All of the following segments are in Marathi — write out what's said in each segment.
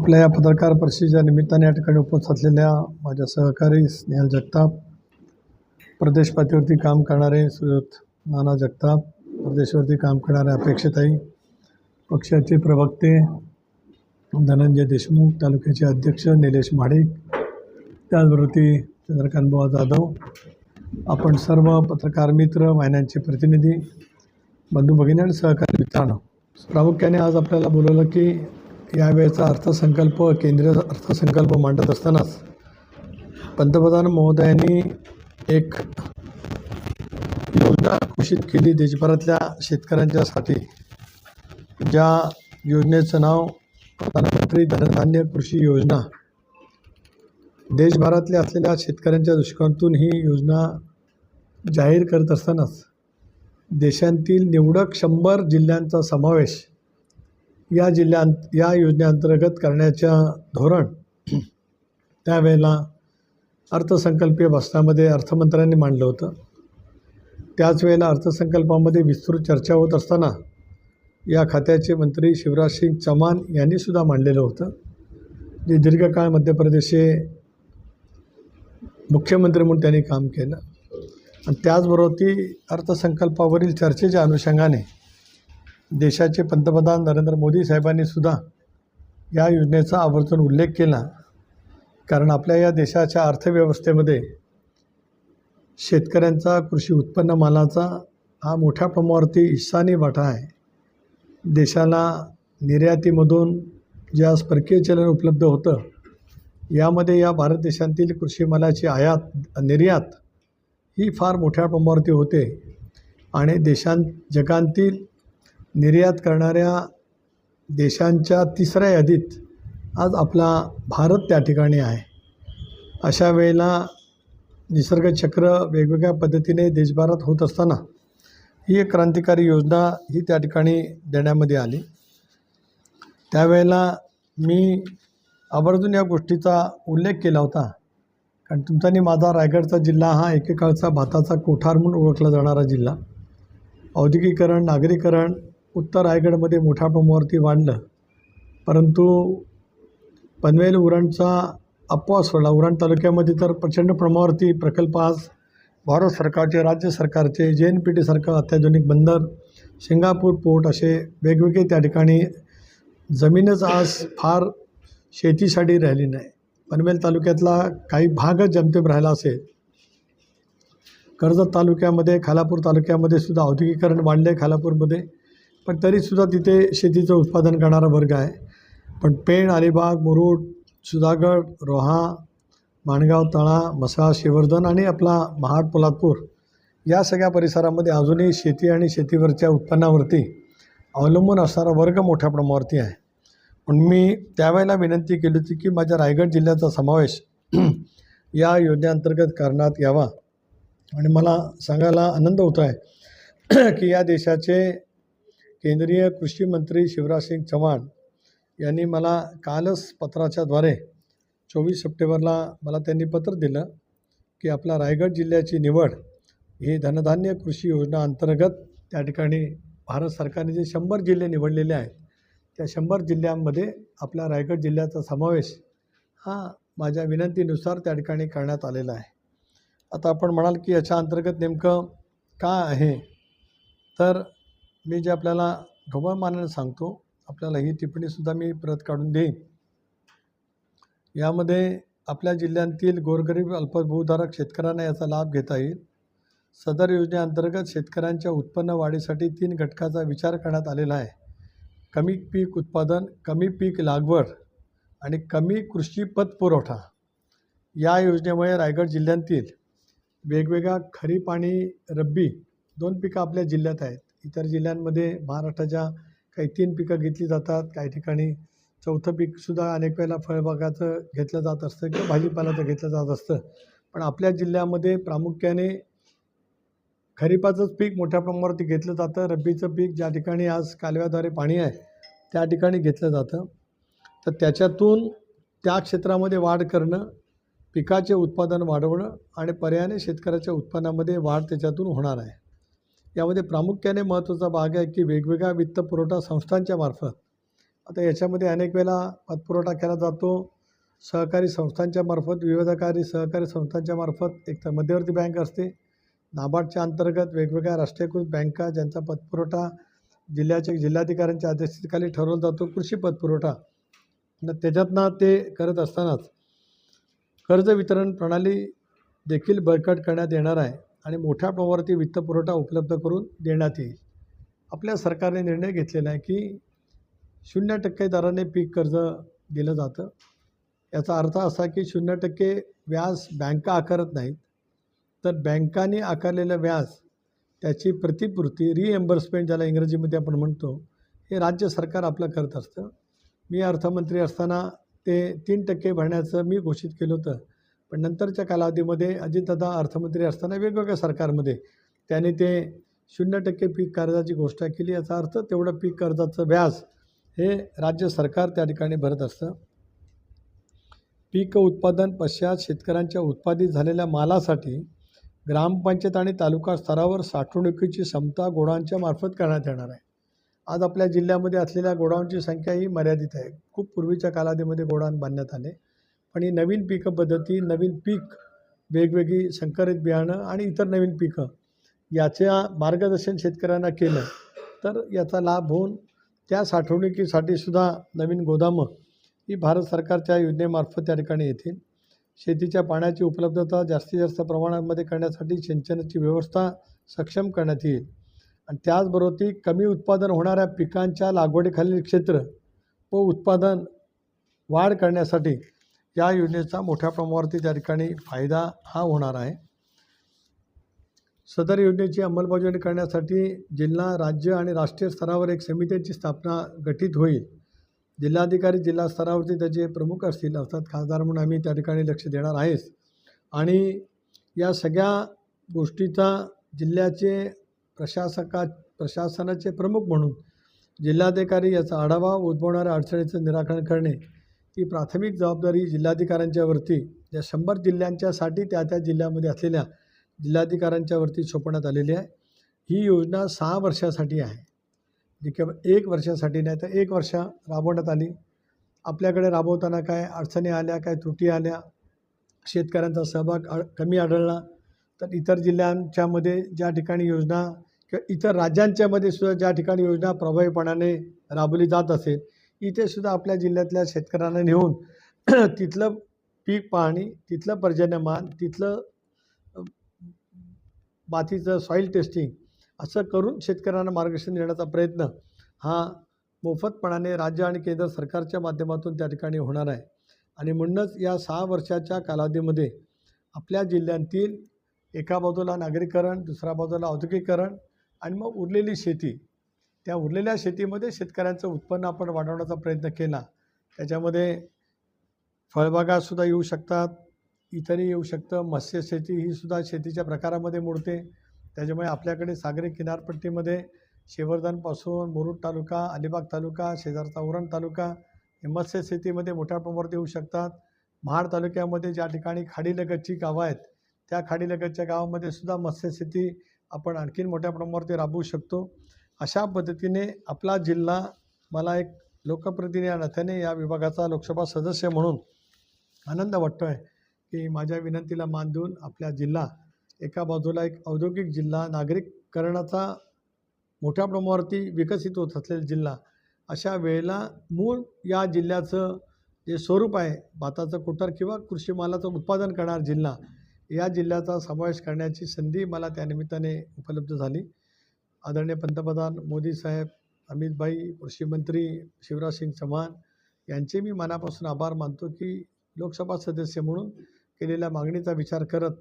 आपल्या या पत्रकार परिषदेच्या निमित्ताने या ठिकाणी उपस्थित असलेल्या माझ्या सहकारी स्नेहल जगताप प्रदेश पातळीवरती काम करणारे सुयोत नाना जगताप प्रदेशवरती काम करणारे अपेक्षिताई पक्षाचे प्रवक्ते धनंजय देशमुख तालुक्याचे अध्यक्ष निलेश महाडिक त्याचबरोबर चंद्रकांतबुवा जाधव आपण सर्व पत्रकार मित्र वाहिन्यांचे प्रतिनिधी बंधू भगिनी आणि सहकारी मित्रांनो प्रामुख्याने आज आपल्याला बोलवलं की यावेळचा अर्थसंकल्प केंद्रीय अर्थसंकल्प मांडत असतानाच पंतप्रधान महोदयांनी एक योजना घोषित केली देशभरातल्या शेतकऱ्यांच्यासाठी ज्या योजनेचं नाव प्रधानमंत्री धनधान्य कृषी योजना. देशभरातल्या असलेल्या शेतकऱ्यांच्या दृष्टिकोनातून ही योजना जाहीर करत असतानाच देशांतील निवडक शंभर जिल्ह्यांचा समावेश या जिल्ह्यांत या योजनेअंतर्गत करण्याच्या धोरण त्यावेळेला अर्थसंकल्पीय भाषणामध्ये अर्थमंत्र्यांनी मांडलं होतं. त्याच वेळेला अर्थसंकल्पामध्ये विस्तृत चर्चा होत असताना या खात्याचे मंत्री शिवराज सिंग चौहान यांनीसुद्धा मांडलेलं होतं. जे दीर्घकाळ मध्य प्रदेशचे मुख्यमंत्री म्हणून त्यांनी काम केलं. आणि त्याचबरोबर ती अर्थसंकल्पावरील चर्चेच्या अनुषंगाने देशाचे पंतप्रधान नरेंद्र मोदी साहेबांनी सुद्धा या योजनेचा आवर्जून उल्लेख केला. कारण आपल्या या देशाच्या अर्थव्यवस्थेमध्ये शेतकऱ्यांचा कृषी उत्पन्न मालाचा हा मोठ्या प्रमाणावरती ईशानी वाटा आहे. देशाला निर्यातीमधून जे आज परकीय चलन उपलब्ध होतं यामध्ये या भारत देशांतील कृषी मालाची आयात निर्यात ही फार मोठ्या प्रमाणावरती होते. आणि देशां जगांतील निर्यात करणाऱ्या देशांच्या तिसऱ्या यादीत आज आपला भारत त्या ठिकाणी आहे. अशा वेळेला निसर्गचक्र वेगवेगळ्या पद्धतीने देशभरात होत असताना ही एक क्रांतिकारी योजना ही त्या ठिकाणी देण्यामध्ये आली. त्यावेळेला मी आवर्जून या गोष्टीचा उल्लेख केला होता. कारण तुमचा आणि माझा रायगडचा जिल्हा हा एकेकाळचा भाताचा कोठार म्हणून ओळखला जाणारा जिल्हा. औद्योगिकरण नागरीकरण उत्तर रायगडमध्ये मोठ्या प्रमाणावरती वाढलं. परंतु पनवेल उरणचा अपवास सोडला. उरण तालुक्यामध्ये तर प्रचंड प्रमाणावरती प्रकल्प आज भारत सरकारचे राज्य सरकारचे जे एन पी टीसारखं अत्याधुनिक बंदर सिंगापूर पोर्ट असे वेगवेगळे त्या ठिकाणी जमीनच आज फार शेतीसाठी राहिली नाही. पनवेल तालुक्यातला काही भागच जमतेम राहिला असेल. कर्जत तालुक्यामध्ये खालापूर तालुक्यामध्ये सुद्धा औद्योगिकरण वाढले खालापूरमध्ये. पण तरीसुद्धा तिथे शेतीचं उत्पादन करणारा वर्ग आहे. पण पेण अलिबाग मुरुड सुधागड रोहा माणगाव तळा मसा शिवर्धन आणि आपला महाड पोलादपूर या सगळ्या परिसरामध्ये अजूनही शेती आणि शेतीवरच्या उत्पन्नावरती अवलंबून असणारा वर्ग मोठ्या प्रमाणावरती आहे. पण मी त्यावेळेला विनंती केली होती की माझ्या रायगड जिल्ह्याचा समावेश या योजनेअंतर्गत करण्यात यावा. आणि मला सांगायला आनंद होतो आहे की या देशाचे केंद्रीय कृषी मंत्री शिवराज सिंग यांनी मला कालच पत्राच्याद्वारे चोवीस सप्टेंबरला मला त्यांनी पत्र दिलं की आपला रायगड जिल्ह्याची निवड ही धनधान्य कृषी योजना अंतर्गत त्या ठिकाणी भारत सरकारने जे शंभर जिल्हे निवडलेले आहेत त्या शंभर जिल्ह्यांमध्ये आपल्या रायगड जिल्ह्याचा समावेश हा माझ्या विनंतीनुसार त्या ठिकाणी करण्यात आलेला आहे. आता आपण म्हणाल की याच्या अंतर्गत नेमकं का आहे? तर मी जे आपल्याला ढोबळमानाने सांगतो आपल्याला ही टिप्पणीसुद्धा मी परत काढून देईन. यामध्ये आपल्या जिल्ह्यातील गोरगरीब अल्पभूधारक शेतकऱ्यांना याचा लाभ घेता येईल. सदर योजनेअंतर्गत शेतकऱ्यांच्या उत्पन्न वाढीसाठी तीन घटकाचा विचार करण्यात आलेला आहे. कमी पीक उत्पादन कमी पीक लागवड आणि कमी कृषी पतपुरवठा या योजनेमुळे रायगड जिल्ह्यातील वेगवेगळ्या खरीप आणि रब्बी दोन पिकं आपल्या जिल्ह्यात आहेत. इतर जिल्ह्यांमध्ये महाराष्ट्राच्या काही तीन पिकं घेतली जातात. काही ठिकाणी चौथं पीकसुद्धा अनेक वेळेला फळबागाचं घेतलं जात असतं किंवा भाजीपालाचं घेतलं जात असतं. पण आपल्या जिल्ह्यामध्ये प्रामुख्याने खरीपाचंच पीक मोठ्या प्रमाणावरती घेतलं जातं. रब्बीचं पीक ज्या ठिकाणी आज कालव्याद्वारे पाणी आहे त्या ठिकाणी घेतलं जातं. तर त्याच्यातून त्या क्षेत्रामध्ये वाढ करणं पिकाचे उत्पादन वाढवणं आणि पर्यायाने शेतकऱ्याच्या उत्पन्नामध्ये वाढ त्याच्यातून होणार आहे. यामध्ये प्रामुख्याने महत्त्वाचा भाग आहे की वेगवेगळ्या वित्तपुरवठा संस्थांच्या मार्फत. आता याच्यामध्ये अनेक वेळा पतपुरवठा केला जातो. सहकारी संस्थांच्या मार्फत विविधकारी सहकारी संस्थांच्या मार्फत एक तर मध्यवर्ती बँक असते. नाबार्डच्या अंतर्गत वेगवेगळ्या राष्ट्रीयकृत बँका ज्यांचा पतपुरवठा जिल्ह्याच्या जिल्हाधिकाऱ्यांच्या अध्यक्षतेखाली ठरवला जातो कृषी पतपुरवठा न त्याच्यातनं ते करत असतानाच कर्ज वितरण प्रणाली देखील बळकट करण्यात येणार आहे. आणि मोठ्या प्रमाणावरती वित्तपुरवठा उपलब्ध करून देण्यात येईल. आपल्या सरकारने निर्णय घेतलेला आहे की शून्य टक्के दराने पीक कर्ज दिलं जातं. याचा अर्थ असा की शून्य टक्के व्याज बँका आकारत नाहीत. तर बँकांनी आकारलेलं व्याज त्याची प्रतिपूर्ती रिएम्बर्समेंट ज्याला इंग्रजीमध्ये आपण म्हणतो हे राज्य सरकार आपलं करत असतं. मी अर्थमंत्री असताना ते तीन टक्के भरण्याचं मी घोषित केलं होतं. पण नंतरच्या कालावधीमध्ये अजितदादा अर्थमंत्री असताना वेगवेगळ्या सरकारमध्ये त्याने ते शून्य टक्के पीक कर्जाची घोषणा केली. याचा अर्थ तेवढं पीक कर्जाचं व्याज हे राज्य सरकार त्या ठिकाणी भरत असतं. पीक उत्पादन पश्चात शेतकऱ्यांच्या उत्पादित झालेल्या मालासाठी ग्रामपंचायत आणि तालुका स्तरावर साठवणुकीची क्षमता गोडाऊनच्या मार्फत करण्यात येणार आहे. आज आपल्या जिल्ह्यामध्ये असलेल्या गोडाऊनची संख्या ही मर्यादित आहे. खूप पूर्वीच्या कालावधीमध्ये गोडाऊन बांधण्यात आले. पण ही नवीन पीक पद्धती नवीन पीक वेगवेगळी संकरित बियाणं आणि इतर नवीन पिकं याच्या मार्गदर्शन शेतकऱ्यांना केलं तर याचा लाभ होऊन त्या साठवणुकीसाठी सुद्धा नवीन गोदामं ही भारत सरकारच्या योजनेमार्फत त्या ठिकाणी येतील. शेतीच्या पाण्याची उपलब्धता जास्तीत जास्त प्रमाणामध्ये करण्यासाठी सिंचनाची व्यवस्था सक्षम करण्यात येईल. आणि त्याचबरोबर ती कमी उत्पादन होणाऱ्या पिकांच्या लागवडीखालील क्षेत्र व उत्पादन वाढ करण्यासाठी या योजनेचा मोठ्या प्रमाणावरती त्या ठिकाणी फायदा हा होणार आहे. सदर योजनेची अंमलबजावणी करण्यासाठी जिल्हा राज्य आणि राष्ट्रीय स्तरावर एक समितीची स्थापना गठीत होईल. जिल्हाधिकारी जिल्हा स्तरावरती त्याचे प्रमुख असतील अर्थात खासदार म्हणून आम्ही त्या ठिकाणी लक्ष देणार आहेच. आणि या सगळ्या गोष्टीचा जिल्ह्याचे प्रशासका प्रशासनाचे प्रमुख म्हणून जिल्हाधिकारी याचा आढावा उद्भवणाऱ्या अडचणीचं निराकरण करणे की प्राथमिक जबाबदारी जिल्हाधिकाऱ्यांच्यावरती या शंभर जिल्ह्यांच्यासाठी त्या त्या जिल्ह्यामध्ये असलेल्या जिल्हाधिकाऱ्यांच्यावरती सोपवण्यात आलेली आहे. ही योजना सहा वर्षासाठी आहे. जी केवळ एक वर्षासाठी नाही तर एक वर्ष राबवण्यात आली. आपल्याकडे राबवताना काय अडचणी आल्या काय त्रुटी आल्या शेतकऱ्यांचा सहभाग अ कमी आढळला तर इतर जिल्ह्यांच्यामध्ये ज्या ठिकाणी योजना किंवा इतर राज्यांच्यामध्ये सुद्धा ज्या ठिकाणी योजना प्रभावीपणाने राबवली जात असेल इथे सुद्धा आपल्या जिल्ह्यातल्या शेतकऱ्यांना नेऊन तिथलं पीक पाहणी तिथलं पर्जन्यमान तिथलं मातीचं सॉईल टेस्टिंग असं करून शेतकऱ्यांना मार्गदर्शन देण्याचा प्रयत्न हा मोफतपणाने राज्य आणि केंद्र सरकारच्या माध्यमातून त्या ठिकाणी होणार आहे. आणि म्हणूनच या सहा वर्षाच्या कालावधीमध्ये आपल्या जिल्ह्यातील एका बाजूला नागरीकरण दुसऱ्या बाजूला औद्योगिकरण आणि मग उरलेली शेती त्या उरलेल्या शेतीमध्ये शेतकऱ्यांचं उत्पन्न आपण वाढवण्याचा प्रयत्न केला. त्याच्यामध्ये फळबागासुद्धा येऊ शकतात इतरही येऊ शकतं. मत्स्यशेती ही सुद्धा शेतीच्या प्रकारामध्ये मोडते. त्याच्यामुळे आपल्याकडे सागरी किनारपट्टीमध्ये शेवर्धनपासून मुरुड तालुका अलिबाग तालुका शेजारचा उरण तालुका हे मत्स्यशेतीमध्ये मोठ्या प्रमाणात येऊ शकतात. महाड तालुक्यामध्ये ज्या ठिकाणी खाडीलगतची गावं आहेत त्या खाडीलगतच्या गावामध्ये सुद्धा मत्स्यशेती आपण आणखीन मोठ्या प्रमाणावरती राबवू शकतो. अशा पद्धतीने आपला जिल्हा मला एक लोकप्रतिनिधी या नात्याने या विभागाचा लोकसभा सदस्य म्हणून आनंद वाटतो आहे की माझ्या विनंतीला मान देऊन आपला जिल्हा एका बाजूला एक औद्योगिक जिल्हा नागरिककरणाचा मोठ्या प्रमाणावरती विकसित होत असलेला जिल्हा अशा वेळेला मूळ या जिल्ह्याचं जे स्वरूप आहे भाताचं कुटर किंवा कृषी मालाचं उत्पादन करणारा जिल्हा या जिल्ह्याचा समावेश करण्याची संधी मला त्या निमित्ताने उपलब्ध झाली. आदरणीय पंतप्रधान मोदी साहेब अमितभाई कृषी मंत्री शिवराज सिंग चव्हाण यांचे मी मनापासून आभार मानतो की लोकसभा सदस्य म्हणून केलेल्या मागणीचा विचार करत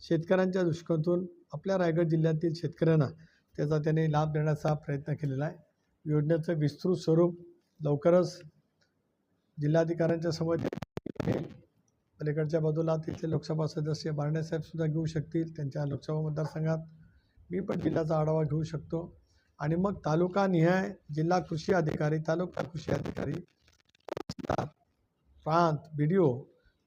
शेतकऱ्यांच्या दृष्टिकोनातून आपल्या रायगड जिल्ह्यातील शेतकऱ्यांना त्याचा त्याने लाभ देण्याचा प्रयत्न केलेला आहे. योजनेचं विस्तृत स्वरूप लवकरच जिल्हाधिकाऱ्यांच्या समोर पलीकडच्या बाजूला तिथले लोकसभा सदस्य बारणेसाहेबसुद्धा घेऊ शकतील. त्यांच्या लोकसभा मतदारसंघात मी पण जिल्ह्याचा आढावा घेऊ शकतो. आणि मग तालुका निहाय जिल्हा कृषी अधिकारी तालुका कृषी अधिकारी प्रांत बी डी ओ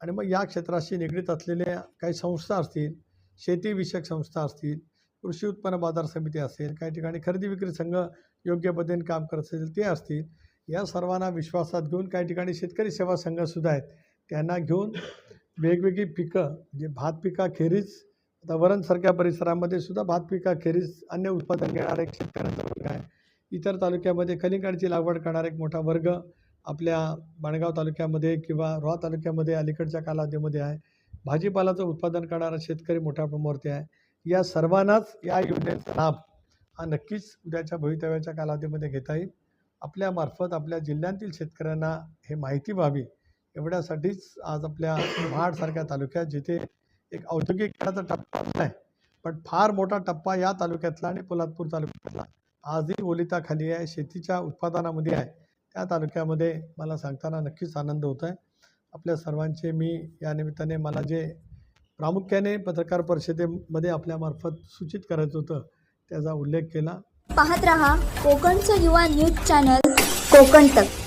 आणि मग या क्षेत्राशी निगडीत असलेल्या काही संस्था असतील शेतीविषयक संस्था असतील कृषी उत्पन्न बाजार समिती असेल काही ठिकाणी खरेदी विक्री संघ योग्य पद्धतीने काम करत असेल ते असतील या सर्वांना विश्वासात घेऊन काही ठिकाणी शेतकरी सेवा संघसुद्धा आहेत त्यांना घेऊन वेगवेगळी पिकं म्हणजे भात पिकाखेरीज आता वरणसारख्या परिसरामध्ये सुद्धा भात पिकाखेरीज अन्य उत्पादन घेणारा एक शेतकऱ्यांचा वर्ग आहे. इतर तालुक्यामध्ये कलिंगडची लागवड करणारा एक मोठा वर्ग आपल्या बाणगाव तालुक्यामध्ये किंवा रोहा तालुक्यामध्ये अलीकडच्या कालावधीमध्ये आहे. भाजीपालाचं उत्पादन करणारा शेतकरी मोठ्या प्रमाणावरती आहे. या सर्वांनाच या योजनेचा लाभ हा नक्कीच उद्याच्या भवितव्याच्या कालावधीमध्ये घेता येईल. आपल्यामार्फत आपल्या जिल्ह्यातील शेतकऱ्यांना हे माहिती व्हावी एवढ्यासाठीच आज आपल्या महाडसारख्या तालुक्यात जिथे एक औद्योगिकरणाचा टप्पा आहे पण फार मोठा टप्पा या तालुक्यातला आणि पोलादपूर तालुक्यातला. आजही ओलिताखाली आहे शेतीच्या उत्पादनामध्ये आहे. त्या तालुक्यामध्ये मला सांगताना नक्कीच आनंद होत आहे आपल्या सर्वांचे मी या निमित्ताने मला जे प्रामुख्याने पत्रकार परिषदेमध्ये आपल्यामार्फत सूचित करायचं होतं त्याचा उल्लेख केला. पाहत रहा कोकणचं युवा न्यूज चॅनल कोकण तक.